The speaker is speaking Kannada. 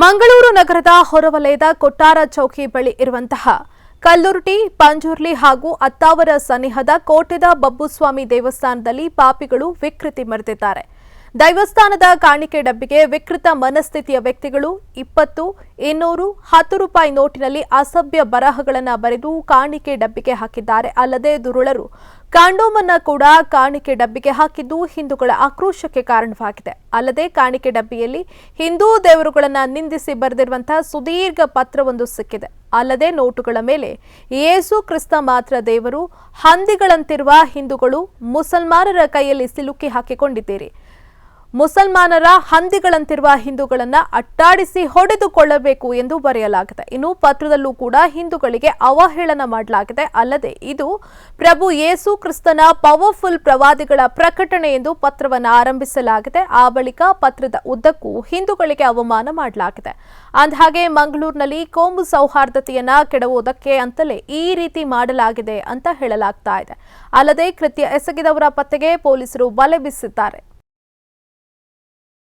ಮಂಗಳೂರು ನಗರದ ಹೊರವಲಯದ ಕೊಟ್ಟಾರ ಚೌಕಿ ಬಳಿ ಇರುವಂತಹ ಕಲ್ಲುರ್ಟಿ, ಪಂಜುರ್ಲಿ ಹಾಗೂ ಅತ್ತಾವರ ಸನಿಹದ ಕೋಟೆದ ಬಬ್ಬುಸ್ವಾಮಿ ದೇವಸ್ಥಾನದಲ್ಲಿ ಪಾಪಿಗಳು ವಿಕೃತಿ ಮೆರೆದಿದ್ದಾರೆ ದೈವಸ್ಥಾನದ ಕಾಣಿಕೆ ಡಬ್ಬಿಗೆ ವಿಕೃತ ಮನಸ್ಥಿತಿಯ ವ್ಯಕ್ತಿಗಳು ಇಪ್ಪತ್ತು, ಇನ್ನೂರು, ಹತ್ತು ರೂಪಾಯಿ ನೋಟಿನಲ್ಲಿ ಅಸಭ್ಯ ಬರಹಗಳನ್ನು ಬರೆದು ಕಾಣಿಕೆ ಡಬ್ಬಿಗೆ ಹಾಕಿದ್ದಾರೆ. ಅಲ್ಲದೆ ದುರುಳರು ಕಾಂಡೋಮನ್ನ ಕೂಡ ಕಾಣಿಕೆ ಡಬ್ಬಿಗೆ ಹಾಕಿದ್ದು ಹಿಂದೂಗಳ ಆಕ್ರೋಶಕ್ಕೆ ಕಾರಣವಾಗಿದೆ. ಅಲ್ಲದೆ ಕಾಣಿಕೆ ಡಬ್ಬಿಯಲ್ಲಿ ಹಿಂದೂ ದೇವರುಗಳನ್ನು ನಿಂದಿಸಿ ಬರೆದಿರುವಂತಹ ಸುದೀರ್ಘ ಪತ್ರವೊಂದು ಸಿಕ್ಕಿದೆ. ಅಲ್ಲದೆ ನೋಟುಗಳ ಮೇಲೆ ಯೇಸು ಕ್ರಿಸ್ತ ಮಾತ್ರ ದೇವರು, ಹಂದಿಗಳಂತಿರುವ ಹಿಂದೂಗಳು ಮುಸಲ್ಮಾನರ ಕೈಯಲ್ಲಿ ಸಿಲುಕಿ ಹಾಕಿಕೊಂಡಿದ್ದೀರಿ. ಮುಸಲ್ಮಾನರ ಹಂದಿಗಳಂತಿರುವ ಹಿಂದೂಗಳನ್ನ ಅಟ್ಟಾಡಿಸಿ ಹೊಡೆದುಕೊಳ್ಳಬೇಕು ಎಂದು ಬರೆಯಲಾಗಿದೆ. ಇನ್ನು ಪತ್ರದಲ್ಲೂ ಕೂಡ ಹಿಂದೂಗಳಿಗೆ ಅವಹೇಳನ ಮಾಡಲಾಗಿದೆ. ಅಲ್ಲದೆ ಇದು ಪ್ರಭು ಯೇಸು ಕ್ರಿಸ್ತನ ಪವರ್ಫುಲ್ ಪ್ರವಾದಿಗಳ ಪ್ರಕಟಣೆ ಎಂದು ಪತ್ರವನ್ನು ಆರಂಭಿಸಲಾಗಿದೆ. ಆ ಬಳಿಕ ಪತ್ರದ ಉದ್ದಕ್ಕೂ ಹಿಂದೂಗಳಿಗೆ ಅವಮಾನ ಮಾಡಲಾಗಿದೆ. ಅಂದಹಾಗೆ ಮಂಗಳೂರಿನಲ್ಲಿ ಕೋಮು ಸೌಹಾರ್ದತೆಯನ್ನ ಕೆಡವುವುದಕ್ಕೆ ಅಂತಲೇ ಈ ರೀತಿ ಮಾಡಲಾಗಿದೆ ಅಂತ ಹೇಳಲಾಗ್ತಾ ಇದೆ. ಅಲ್ಲದೆ ಕೃತ್ಯ ಎಸಗಿದವರ ಪತ್ತೆಗೆ ಪೊಲೀಸರು ಬಲೆ ಬೀಸಿದ್ದಾರೆ.